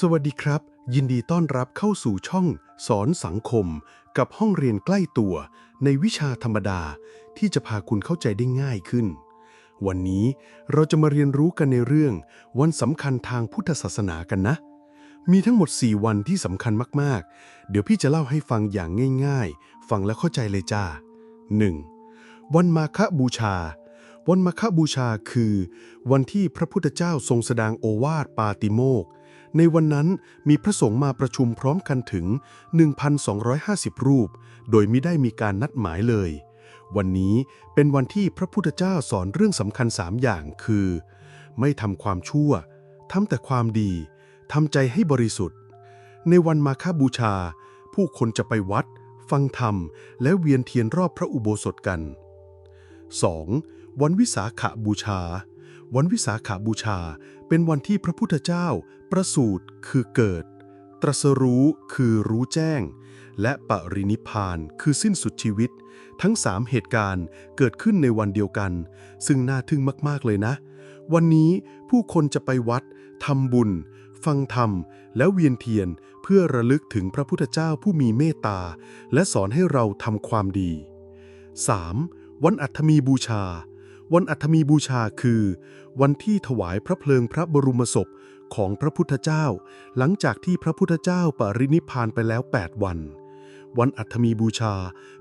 สวัสดีครับ ยินดีต้อนรับเข้าสู่ช่องสอนสังคม กับห้องเรียนใกล้ตัว ในวิชาธรรมดาที่จะพาคุณเข้าใจได้ง่ายขึ้น วันนี้เราจะมาเรียนรู้กันในเรื่อง วันสำคัญทางพุทธศาสนากันนะ มีทั้งหมด 4 วันที่สำคัญมากๆ เดี๋ยวพี่จะเล่าให้ฟังอย่างง่าย ๆ ฟังแล้วเข้าใจเลยจ้า 1. วันมาฆบูชาวันมาฆบูชาคือ วันที่พระพุทธเจ้าทรงแสดงโอวาทปาติโมกข์ ในวันนั้นมีพระสงฆ์มาประชุมพร้อมกันถึง 1,250 รูป โดยไม่ได้มีการนัดหมายเลย วันนี้เป็นวันที่พระพุทธเจ้าสอนเรื่องสำคัญสามอย่างคือ ไม่ทำความชั่วทำแต่ความดีทำใจให้บริสุทธิ์ ในวันมาฆบูชา ผู้คนจะไปวัด ฟังธรรม และเวียนเทียนรอบพระอุโบสถกัน 2. วันวิสาขบูชา วันวิสาขาบูชา เป็นวันที่พระพุทธเจ้า ประสูติคือเกิด ตรัสรู้คือรู้แจ้ง และปรินิพานคือสิ้นสุดชีวิต ทั้งสามเหตุการณ์เกิดขึ้นในวันเดียวกัน ซึ่งน่าทึ่งมาก ๆ เลยนะ วันนี้ผู้คนจะไปวัดทำบุญ ฟังธรรม แล้วเวียนเทียนเพื่อระลึกถึงพระพุทธเจ้าผู้มีเมตตา และสอนให้เราทำความดี 3. วันอัฐมีบูชา วันอัฐมีบูชาคือ วันที่ถวายพระเพลิงพระบรมศพของพระพุทธเจ้า หลังจากที่พระพุทธเจ้าปรินิพานไปแล้ว 8 วัน วันอัฐมีบูชา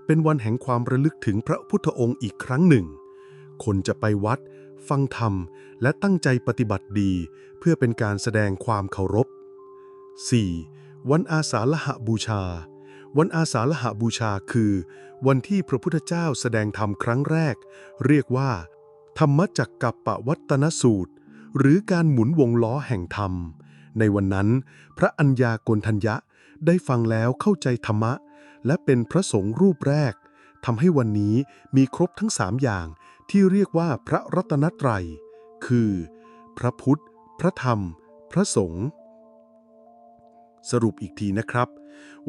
เป็นวันแห่งความระลึกถึงพระพุทธองค์อีกครั้งหนึ่ง คนจะไปวัด ฟังธรรม และตั้งใจปฏิบัติดี เพื่อเป็นการแสดงความเคารพ 4. วันอาสาฬหบูชา วันอาสาฬหบูชาคือ วันที่พระพุทธเจ้าแสดงธรรมครั้งแรก เรียกว่า ธรรมจักกับปวัตนสูตร หรือการหมุนวงล้อแห่งธรรม ในวันนั้น พระอัญญาโกณทัญญะได้ฟังแล้วเข้าใจธรรมะ และเป็นพระสงฆ์รูปแรกทำให้วันนี้มีครบทั้งสามอย่างที่เรียกว่าพระรัตนตรัย คือ พระพุทธ พระธรรม พระสงฆ์สรุปอีกทีนะครับ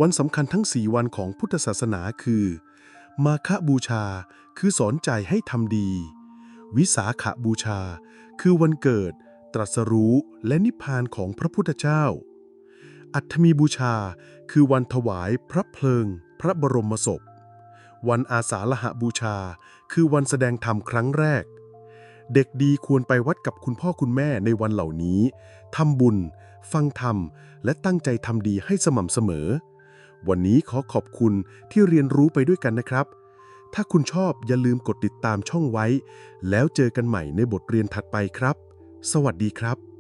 วันสำคัญทั้ง 4 วันของพุทธศาสนาคือ มาฆบูชาคือสอนใจให้ทำดี วิสาขบูชา คือวันเกิด ตรัสรู้และนิพพานของพระพุทธเจ้า อัฐมีบูชา คือวันถวายพระเพลิง พระบรมศพ วันอาสาฬหบูชา คือวันแสดงธรรมครั้งแรก เด็กดีควรไปวัดกับคุณพ่อคุณแม่ในวันเหล่านี้ทำบุญ ฟังธรรม และตั้งใจทำดีให้สม่ำเสมอ วันนี้ขอขอบคุณที่เรียนรู้ไปด้วยกันนะครับ ถ้าคุณชอบอย่าลืมกดติดตามช่องไว้ แล้วเจอกันใหม่ในบทเรียนถัดไปครับ สวัสดีครับ